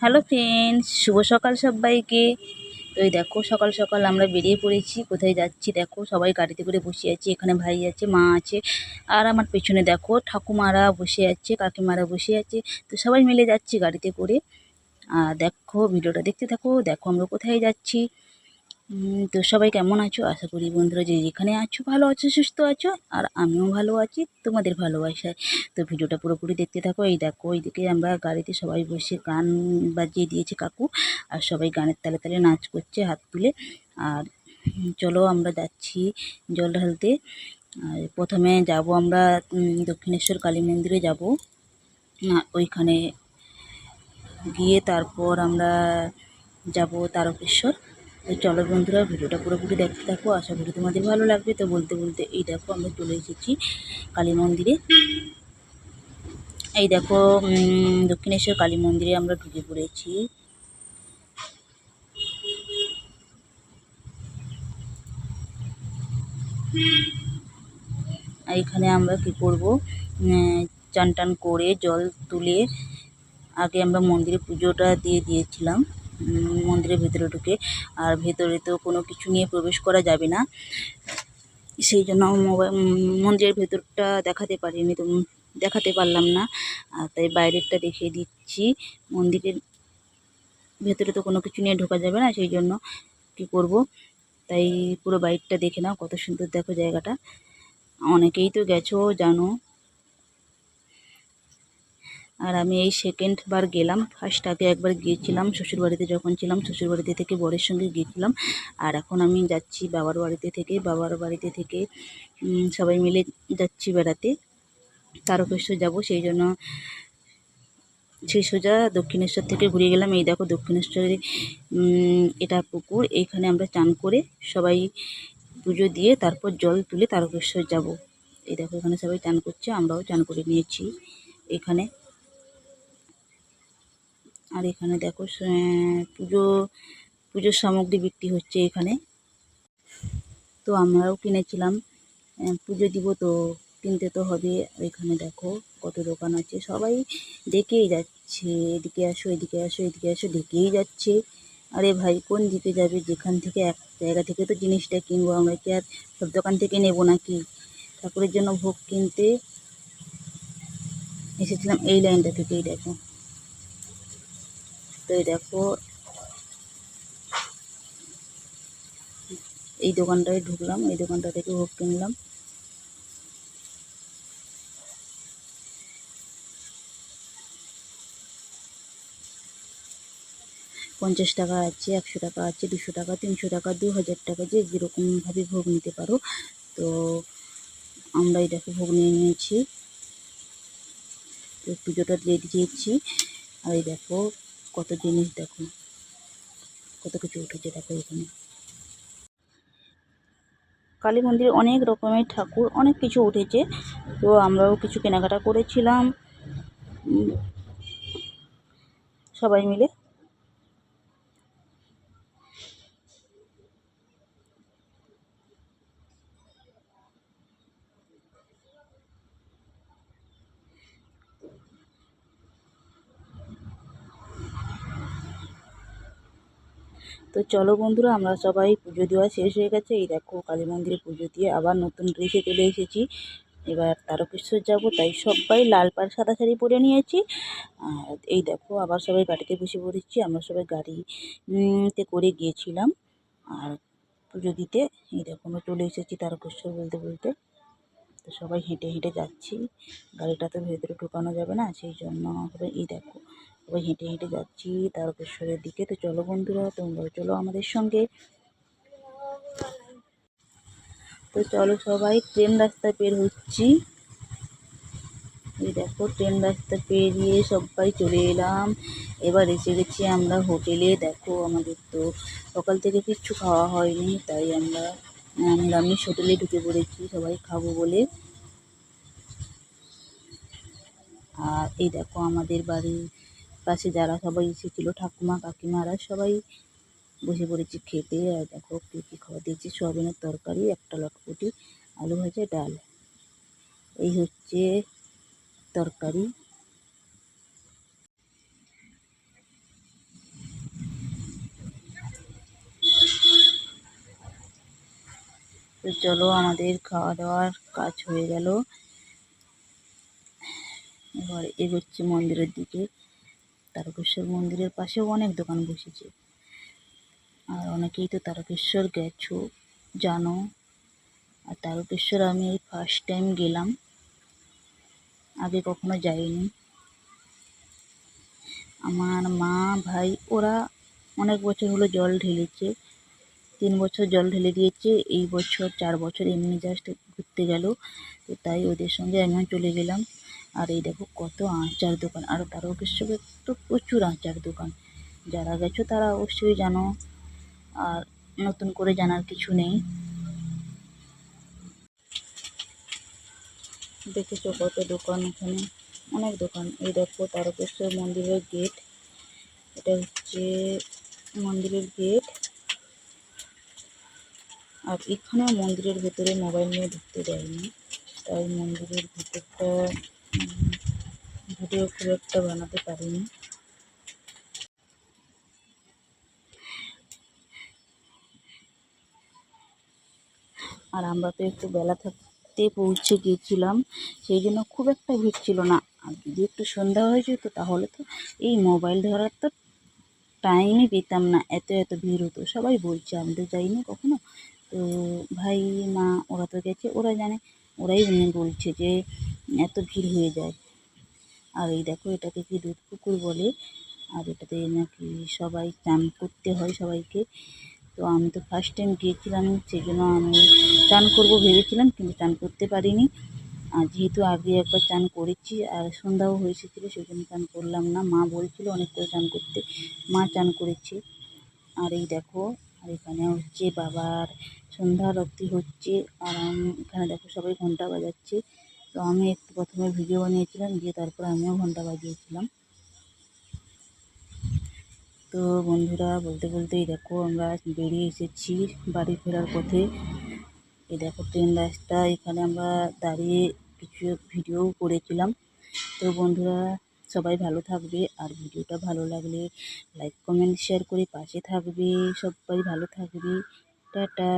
Hello friends শুভ সকাল সবাইকে। তো এই দেখো, সকাল সকাল আমরা বেরিয়ে পড়েছি, কোথায় যাচ্ছি দেখো, সবাই গাড়িতে করে বসে আছি, এখানে ভাই আছে, মা আছে, আর আমার পেছনে দেখো, ঠাকুমারা বসে আছে, কাকিমারা বসে আছে, তো সবাই মিলে যাচ্ছি গাড়িতে করে। আর দেখো, ভিডিওটা দেখতে থাকো, দেখো আমরা কোথায় যাচ্ছি। তো সবাই কেমন আছো? আশা করি বন্ধুরা যে যেখানে আছো ভালো আছো, সুস্থ আছো, আর আমিও ভালো আছি, তোমাদের ভালোবাসায়। তো ভিডিওটা পুরোপুরি দেখতে থাকো। এই দেখো এইদিকে আমরা গাড়িতে সবাই বসে গান বাজিয়ে দিয়েছে কাকু। আর সবাই গানের তালে তালে নাচ করছে, হাত তুলে। আর চলো আমরা যাচ্ছি জল ঢালতে। আর প্রথমে যাব আমরা দক্ষিণেশ্বর কালী মন্দিরে যাব। ওইখানে গিয়ে তারপর আমরা যাব তারকেশ্বর। তো চলো বন্ধুরা, ভিডিওটা পুরোপুরি দেখতে থাকো, আশা করি তোমাদের ভালো লাগবে। তো বলতে বলতে এই দেখো আমরা চলে এসেছি কালী মন্দিরে। এই দেখো দক্ষিণেশ্বর কালী মন্দিরে আমরা ঢুকে পড়েছি। এখানে আমরা কি করব? চান টান করে জল তুলে আগে আমরা মন্দিরে পুজোটা দিয়ে দিয়েছিলাম। মন্দিরের ভেতরে ঢুকে, আর ভেতরে তো কোনো কিছু নিয়ে প্রবেশ করা যাবে না। সেই জন্য মোবাইল মন্দিরের ভেতরটা দেখাতে পারিনি তো দেখাতে পারলাম না। তাই বাইরেরটা দেখিয়ে দিচ্ছি। মন্দিরের ভেতরে তো কোনো কিছু নিয়ে ঢোকা যাবে না, সেই জন্য কী করব? তাই পুরো বাইরটা দেখে নাও, কত সুন্দর দেখো জায়গাটা। অনেকেই তো গেছো, জানো। আর আমি এই সেকেন্ড বার গেলাম। ফার্স্ট আগে একবার গিয়েছিলাম শ্বশুরবাড়িতে যখন ছিলাম শ্বশুরবাড়িতে থেকে বরের সঙ্গে গিয়েছিলাম। আর এখন আমি যাচ্ছি বাবার বাড়িতে থেকে বাবার বাড়িতে থেকে সবাই মিলে যাচ্ছি বেড়াতে। তারকেশ্বর যাব সেই জন্য সেই সোজা দক্ষিণেশ্বর থেকে ঘুরে গেলাম। এই দেখো দক্ষিণেশ্বরে উম, এটা পুকুর এইখানে আমরা চান করে সবাই পুজো দিয়ে তারপর জল তুলে তারকেশ্বর যাব। এই দেখো এখানে সবাই চান করছে আমরাও চান করে নিয়েছি এখানে। আর এখানে দেখো পুজো, পুজোর সামগ্রী বিক্রি হচ্ছে এখানে। তো আমরাও কিনেছিলাম পুজো দিব তো, কিনতে তো হবে। এখানে দেখো কত দোকান আছে, সবাই ডেকেই যাচ্ছে। এদিকে আসো এদিকে আসো এদিকে আসো, ডেকেই যাচ্ছে। আরে ভাই, কোন দিকে যাবে? যেখান থেকে এক জায়গা থেকে তো জিনিসটা কিনবো আমরা কি আর সব দোকান থেকে নেব নাকি? ঠাকুরের জন্য ভোগ কিনতে এসেছিলাম এই লাইনটা থেকেই দেখো। তো এই দেখো, এই দোকানটায় ঢুকলাম, এই দোকানটা থেকে ভোগ কিনলাম। পঞ্চাশ টাকা আছে, একশো টাকা আছে, দুশো টাকা, তিনশো টাকা, দু হাজার টাকা, যে যেরকমভাবে ভোগ নিতে পারো। তো আমরা দেখো ভোগ নিয়ে নিয়েছি। তো পুজোটা দিয়ে দিয়েছি। আর এই দেখো কত জিনিস দেখো। কত কিছু উঠেছে দেখো এখানে। কালী মন্দিরে অনেক রকমের ঠাকুর, অনেক কিছু উঠেছে। তো আমরাও কিছু কেনাকাটা করেছিলাম। সবাই মিলে তো চলো বন্ধুরা, আমরা সবাই পুজো দেওয়া শেষ হয়ে গেছে। এই দেখো, কালী মন্দিরে পুজো দিয়ে আবার নতুন ড্রেসে চলে এসেছি। এবার তারকেশ্বর যাব, তাই সবাই লাল পাড়, সাদা শাড়ি পরে নিয়েছি। আর এই দেখো, আবার সবাই গাড়িতে বসে পড়েছি, আমরা সবাই গাড়িতে করে গিয়েছিলাম। আর পুজো দিতে, এই দেখো, আমরা চলে এসেছি তারকেশ্বর বলতে বলতে। তো সবাই হেঁটে হেঁটে যাচ্ছি, গাড়িটা তো ভেতরে ঢোকানো যাবে না, সেই জন্য এই দেখো সবাই হেঁটে হেঁটে যাচ্ছি তারকেশ্বরের দিকে। তো চলো বন্ধুরা, তোমরাও চলো আমাদের সঙ্গে। তো চলো সবাই, ট্রেন রাস্তায় পের হচ্ছি। এই দেখো, ট্রেন রাস্তা পেরিয়ে সবাই চলে এলাম। এবার এসে গেছি আমরা হোটেলে। দেখো আমাদের তো সকাল থেকে কিচ্ছু খাওয়া হয়নি, তাই আমরা নিরামিষ হোটেলে ঢুকে পড়েছি, সবাই খাব বলে। আর এই দেখো আমাদের বাড়ির পাশে যারা সবাই এসেছিল, ঠাকুমা, কাকিমারা সবাই বসে পড়েছি খেতে। আর দেখো কী কী খাওয়া দিয়েছি? সোয়াবিনের তরকারি, একটা লটপুটি, আলু ভাজা, ডাল। এই হচ্ছে তরকারি। তো চলো, আমাদের খাওয়া দাওয়ার কাজ হয়ে গেল। এবার এগোচ্ছে মন্দিরের দিকে। তারকেশ্বর মন্দিরের পাশেও অনেক দোকান বসেছে। আর অনেকেই তো তারকেশ্বর গেছো, জানো। আর তারকেশ্বর আমি এই ফার্স্ট টাইম গেলাম। আগে কখনো যাইনি। আমার মা, ভাই, ওরা অনেক বছর হলো জল ঢেলেছে। তিন বছর জল ঢেলে দিয়েছে, এই বছর, চার বছর এমনি জাস্ট ঘুরতে গেল। তো তাই ওদের সঙ্গে আমিও চলে গেলাম। আর এই দেখো কত আচার দোকান। আর তারকেশ্বরে তো প্রচুর আচার দোকান। যারা গেছো তারা অবশ্যই জানো। আর নতুন করে জানার কিছু নেই। দেখেছ কত দোকান এখানে? অনেক দোকান। এই দেখো তারকেশ্বর মন্দিরের গেট। এটা হচ্ছে মন্দিরের গেট। আর এখানে মন্দিরের ভেতরে মোবাইল নিয়ে ঢুকতে দেয়নি। তাই মন্দিরের ভেতরটা ভিডিও খুব একটা বানাতে পারিনি। আর আমরা তো একটু বেলা থাকতে পৌঁছে গিয়েছিলাম সেই জন্য খুব একটা ভিড় ছিল না। আর যদি একটু সন্ধ্যা হয়ে যেত, তাহলে তো এই মোবাইল ধরার তো টাইমই পেতাম না। এত এত ভিড় হতো। সবাই বলছে, আমি তো যাইনি কখনো। তো ভাই, মা, ওরা তো গেছে। ওরা জানে ওরাই বলছে যে, এত ভিড় হয়ে যায়। আর এই দেখো, এটাকে কি দুধ পুকুর বলে? আর এটাতে নাকি সবাই চান করতে হয় সবাইকে। তো আমি তো ফার্স্ট টাইম গিয়েছিলাম সেই জন্য আমি চান করব ভেবেছিলাম, কিন্তু চান করতে পারিনি। আর যেহেতু আগে একবার চান করেছি, আর সন্ধ্যাও হয়ে এসেছিল সেই জন্য চান করলাম না। মা বলছিল অনেক করে চান করতে, মা চান করেছে। আর এই দেখো আর এখানে হচ্ছে বাবার সন্ধ্যা আরতি হচ্ছে। আর আমি এখানে দেখো সবাই ঘণ্টা বাজাচ্ছে। তো আমি একটু প্রথমে ভিডিও বানিয়েছিলাম, দিয়ে তারপর আমিও ঘণ্টা বাজিয়েছিলাম। তো বন্ধুরা, বলতে বলতেই দেখো আমরা বেরিয়ে এসেছি বাড়ি ফেরার পথে। এই দেখো ট্রেন রাস্তা, এখানে আমরা দাঁড়িয়ে কিছু ভিডিও করেছিলাম। তো বন্ধুরা সবাই ভালো থাকবে আর ভিডিওটা ভালো লাগলে লাইক কমেন্ট শেয়ার করে পাশে থাকবে। সবাই ভালো থাকবে। টাটা।